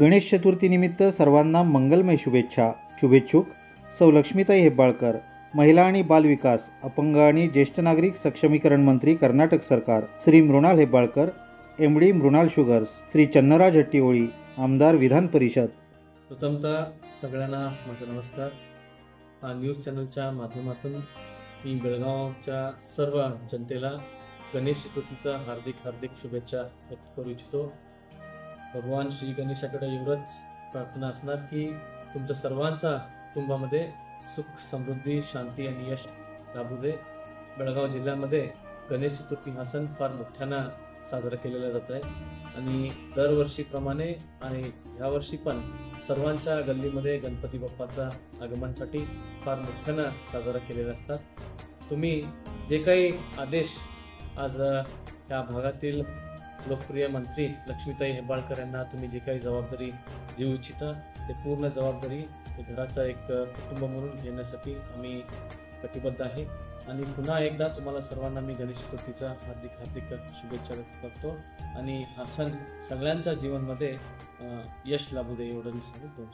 गणेश चतुर्थीनिमित्त सर्वांना मंगलमय शुभेच्छा शुभेच्छुक सौ लक्ष्मीताई हेब्बाळकर महिला आणि बालविकास अपंग आणि ज्येष्ठ नागरिक सक्षमीकरण मंत्री कर्नाटक सरकार Shri Mrinal Hebbalkar M D Mrinal sugars Shri Channaraj Hattiholi आमदार विधान परिषद. प्रथमतः सगळ्यांना माझा नमस्कार. हा न्यूज चॅनलच्या माध्यमातून मी बेळगावच्या सर्व जनतेला गणेश चतुर्थीचा हार्दिक हार्दिक शुभेच्छा व्यक्त करू इच्छितो. भगवान श्री गणेशाकडे एवढंच प्रार्थना असणार की तुमच्या सर्वांचा कुटुंबामध्ये सुख समृद्धी शांती आणि यश लाभू दे. बेळगाव जिल्ह्यामध्ये गणेश चतुर्थी हा सण फार मोठ्यानं साजरा केलेला जात आहे. आणि दरवर्षीप्रमाणे आणि ह्यावर्षी पण सर्वांच्या गल्लीमध्ये गणपती बाप्पाचा आगमनासाठी फार मोठ्यानं साजरा केलेला असतात. तुम्ही जे काही आदेश आज अ, या भागातील लोकप्रिय मंत्री लक्ष्मीताई हेबाळकर यांना तुम्ही जे काही जबाबदारी देऊ इच्छिता ते पूर्ण जबाबदारी घराचा एक कुटुंब म्हणून घेण्यासाठी आम्ही कटिबद्ध आहे. आणि पुन्हा एकदा तुम्हाला सर्वांना मी गणेश चतुर्थीचा हार्दिक हार्दिक शुभेच्छा व्यक्त करतो. आणि हा सण सगळ्यांच्या जीवनमध्ये यश लाभू दे एवढं मी सांगू दोन